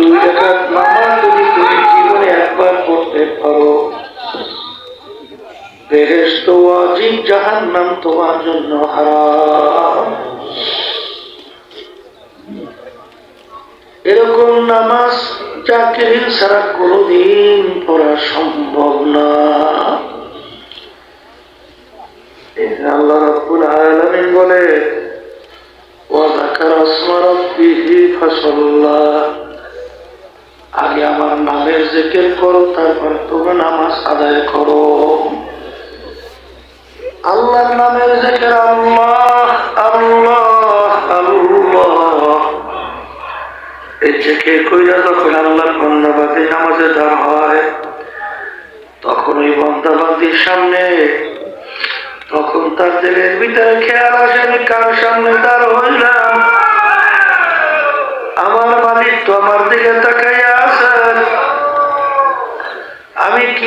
দুই রাকাত নামাজ যদি তুমি এরকম নামাজ চাকরি ছাড়া কোনোদিন পড়া সম্ভব না। আল্লাহ রাব্বুল বলে ওয়াযাকারা ইসমা রাব্বিহি ফাসাল্লা। আগে আমার নামের জিকির করো, তারপর তুমি নামাজ আদায় করো। আল্লাহর নামের জিকির, আল্লাহ আল্লাহ আল্লাহ। হয়, তখন ওই সামনে, তখন তার ভিতরে খেয়াল কার সামনে আমার মালিক তো আমার দিকে তাকাইয়া আছেন আমি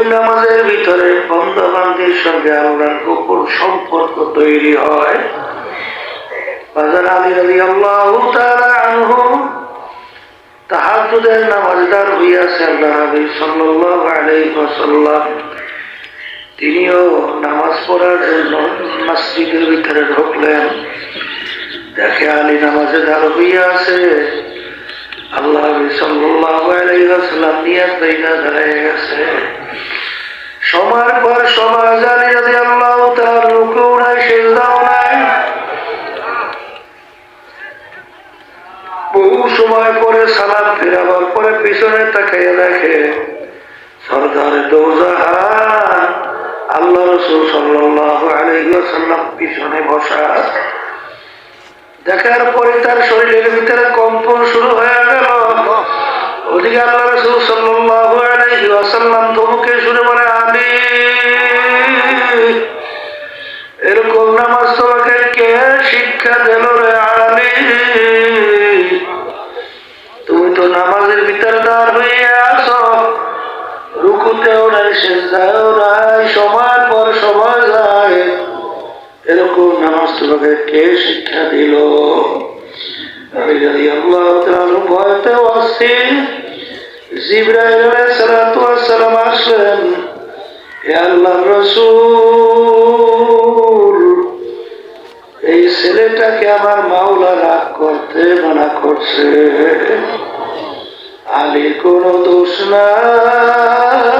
ওই নামাজের ভিতরে বান্দির সঙ্গে আল্লাহর গোপন সম্পর্ক তৈরি হয়। তিনিও নামাজ পড়ার জন্য মসজিদের ভিতরে ঢুকলেন। দেখে আলী হইয়া আছে। আল্লাহ সময়ের পর সময় জানি আল্লাহ তার রুকুও নাই সেজদাও নাই বহু সময় পরে সালাম ফেরাবার পরে পিছনে তাকাইয়া দেখে, সরদার দৌজাহান আল্লাহ রসুল সাল্লাহ পিছনে বসা। দেখার পরে তার শরীরের ভিতরে কম্পন শুরু হয়ে গেল ওদিকে আল্লাহ রসুল সাল্লাহ আলাইসাল্লাম তমুকে শুনে বলে, আলী, এরকম নামাজ তোমাকে কে শিক্ষা দিল রে আলী? তুমি তো নামাজের ভিতর দাঁড় হয়ে আসো রুকুতেও নাই সেজদাও নাই সময় পর সময় যায় এরকম নামাজ তোমাকে কে শিক্ষা দিল? আমি যদি আল্লাহ ভয়তেও আসছি জিব্রাইল সালাম আসলেন, হে আল্লাহর রাসূল, এই ছেলেটাকে আমার মাওলা রাগ করতে মানা করছে। আলী কোন দোষ নাই।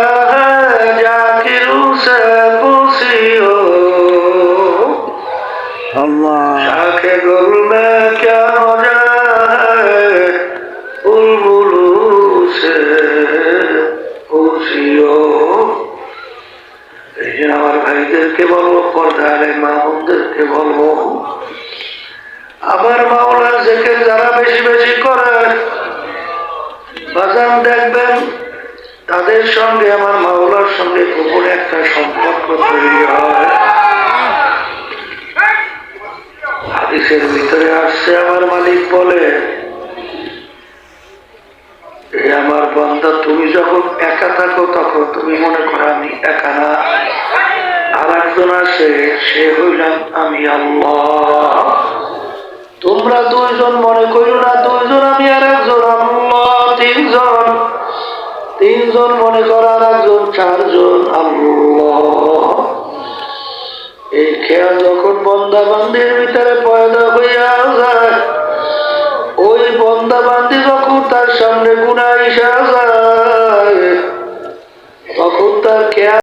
शाखे गुल में क्या मजा है बुलबुलों से पूछियो এই জন্য আমার ভাইদেরকে বলবো পর্দারে মা বোনদেরকে বলবো আমার মাওলা জেকে যারা বেশি বেশি করে বাজান দেখবেন তাদের সঙ্গে আমার মাওলার সঙ্গে গোপনে একটা সম্পর্ক তৈরি হয় হাদিসের ভিতরে আসছে, আমার মালিক বলে আমার বান্দা, তুমি যখন একা থাকো তখন তুমি মনে করো আমি একা না। আর একজন আসে, সে হইলাম আমি আল্লাহ। তোমরা দুইজন মনে করো না, দুইজন আমি আর একজন আল্লাহ, তিনজন। তিনজন মনে করো আর একজন চারজন আল্লাহ। এই খেয়াল যখন বন্দা বান্দির ভিতরে হলো